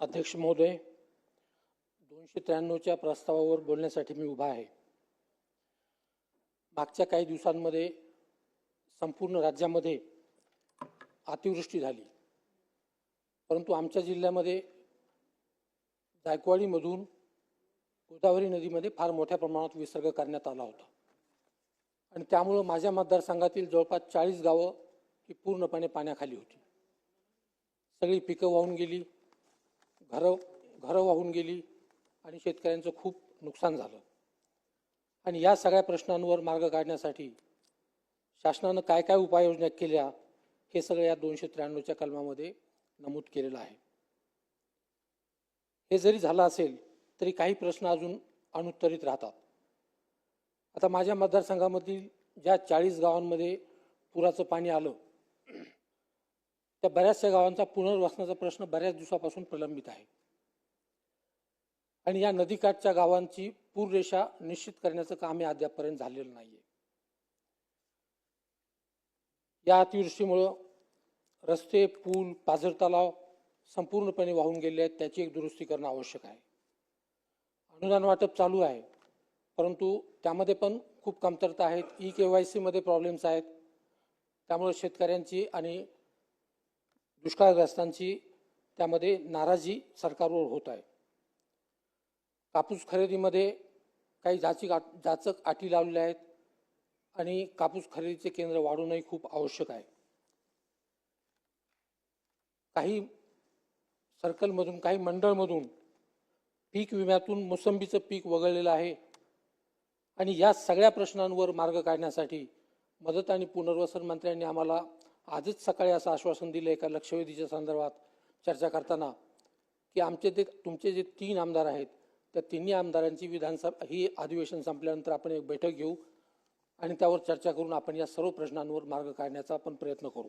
अध्यक्ष महोदय दोनशे त्र्याण्णवच्या प्रस्तावावर बोलण्यासाठी मी उभा आहे. मागच्या काही दिवसांमध्ये संपूर्ण राज्यामध्ये अतिवृष्टी झाली. परंतु आमच्या जिल्ह्यामध्ये जायकवाडीमधून गोदावरी नदीमध्ये फार मोठ्या प्रमाणात विसर्ग करण्यात आला होता. आणि त्यामुळं माझ्या मतदारसंघातील जवळपास चाळीस गावं ही पूर्णपणे पाण्याखाली होती. सगळी पिकं वाहून गेली. घरं घरं वाहून गेली आणि शेतकऱ्यांचं खूप नुकसान झालं. आणि या सगळ्या प्रश्नांवर मार्ग काढण्यासाठी शासनानं काय काय उपाययोजना केल्या हे सगळं या दोनशे त्र्याण्णवच्या कलमामध्ये नमूद केलेलं आहे. हे जरी झालं असेल तरी काही प्रश्न अजून अनुत्तरित राहतात. आता माझ्या मतदारसंघामधील ज्या चाळीस गावांमध्ये पुराचं पाणी आलं त्या बऱ्याचशा गावांचा पुनर्वसनाचा प्रश्न बऱ्याच दिवसापासून प्रलंबित आहे. आणि या नदीकाठच्या गावांची पूररेषा निश्चित करण्याचं काम हे अद्यापपर्यंत झालेलं नाहीये. या अतिवृष्टीमुळं रस्ते पूल पाझर तलाव संपूर्णपणे वाहून गेले आहेत. त्याची एक दुरुस्ती करणं आवश्यक आहे. अनुदान वाटप चालू आहे. परंतु त्यामध्ये पण खूप कमतरता आहेत. ई के वाय सीमध्ये प्रॉब्लेम्स आहेत. त्यामुळे शेतकऱ्यांची आणि दुष्काळग्रस्तांची त्यामध्ये नाराजी सरकारवर होत आहे. कापूस खरेदीमध्ये काही जाचिक आट जाचक अटी लावलेल्या आहेत आणि कापूस खरेदीचे केंद्र वाढवणंही खूप आवश्यक आहे. काही सर्कलमधून काही मंडळमधून पीक विम्यातून मोसंबीचं पीक वगळलेलं आहे आणि या सगळ्या प्रश्नांवर मार्ग काढण्यासाठी मदत आणि पुनर्वसन मंत्र्यांनी आम्हाला आजच सकाळी असं आश्वासन दिलं एका लक्षवेधीच्या संदर्भात चर्चा करताना की आमचे ते तुमचे जे तीन आमदार आहेत त्या तिन्ही आमदारांची विधानसभा ही अधिवेशन संपल्यानंतर आपण एक बैठक घेऊ आणि त्यावर चर्चा करून आपण या सर्व प्रश्नांवर मार्ग काढण्याचा आपण प्रयत्न करू.